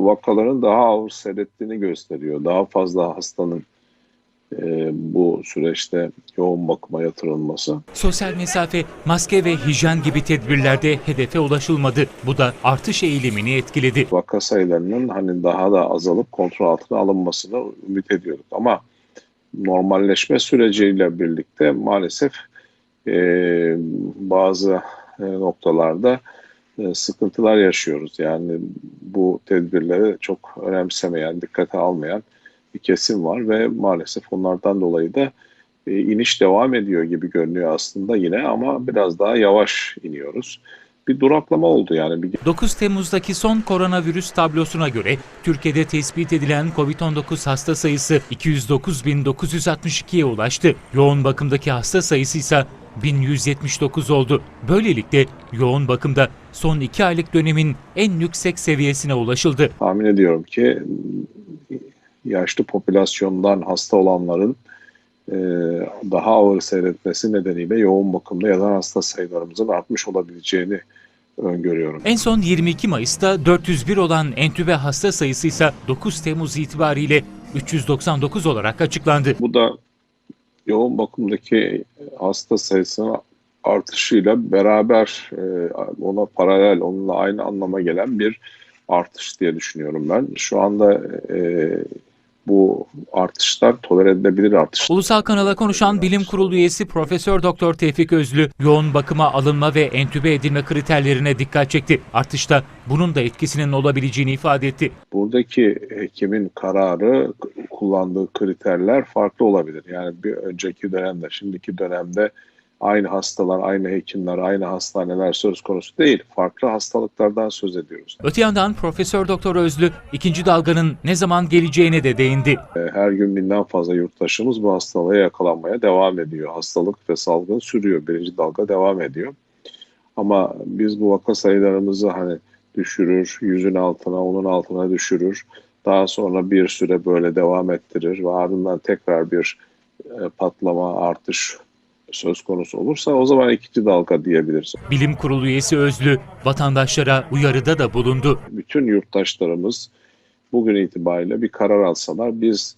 Vakaların daha ağır seyrettiğini gösteriyor. Daha fazla hastanın e, bu süreçte yoğun bakıma yatırılması. Sosyal mesafe, maske ve hijyen gibi tedbirlerde hedefe ulaşılmadı. Bu da artış eğilimini etkiledi. Vaka sayılarının hani daha da azalıp kontrol altına alınmasını ümit ediyorduk. Ama normalleşme süreciyle birlikte maalesef e, bazı e, noktalarda sıkıntılar yaşıyoruz. Yani bu tedbirleri çok önemsemeyen, dikkate almayan bir kesim var ve maalesef onlardan dolayı da e, iniş devam ediyor gibi görünüyor aslında yine ama biraz daha yavaş iniyoruz. Bir duraklama oldu yani. Bir 9 Temmuz'daki son koronavirüs tablosuna göre Türkiye'de tespit edilen COVID-19 hasta sayısı 209.962'ye ulaştı. Yoğun bakımdaki hasta sayısı ise 1179 oldu. Böylelikle yoğun bakımda son 2 aylık dönemin en yüksek seviyesine ulaşıldı. tahmin ediyorum ki yaşlı popülasyondan hasta olanların e, daha ağır seyretmesi nedeniyle yoğun bakımda yatan hasta sayılarımızın artmış olabileceğini öngörüyorum. En son 22 Mayıs'ta 401 olan entübe hasta sayısı ise 9 Temmuz itibariyle 399 olarak açıklandı. Bu da yoğun bakımdaki hasta sayısının artışıyla beraber e, ona paralel, onunla aynı anlama gelen bir artış diye düşünüyorum ben. Şu anda e, bu artışlar tolere edilebilir artış. Ulusal kanala konuşan Bilim Kurulu üyesi Profesör Doktor Tevfik Özlü, yoğun bakıma alınma ve entübe edilme kriterlerine dikkat çekti. Artışta bunun da etkisinin olabileceğini ifade etti. Buradaki hekimin kararı, kullandığı kriterler farklı olabilir. Yani bir önceki dönemde, şimdiki dönemde aynı hastalar, aynı hekimler, aynı hastaneler söz konusu değil. Farklı hastalıklardan söz ediyoruz. Öte yandan Profesör Doktor Özlü, ikinci dalganın ne zaman geleceğine de değindi. E, Her gün binden fazla yurttaşımız bu hastalığa yakalanmaya devam ediyor. Hastalık ve salgın sürüyor. Birinci dalga devam ediyor. Ama biz bu vaka sayılarımızı hani düşürür, yüzün altına, onun altına düşürür. Daha sonra bir süre böyle devam ettirir ve ardından tekrar bir e, patlama, artış söz konusu olursa o zaman ikinci dalga diyebiliriz. Bilim Kurulu üyesi Özlü, vatandaşlara uyarıda da bulundu. bütün yurttaşlarımız bugün itibariyle bir karar alsalar biz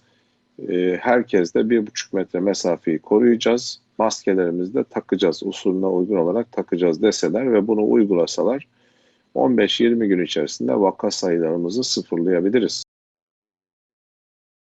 e, herkesle bir buçuk metre mesafeyi koruyacağız. Maskelerimizi de takacağız. Usulüne uygun olarak takacağız deseler ve bunu uygulasalar 15-20 gün içerisinde vaka sayılarımızı sıfırlayabiliriz.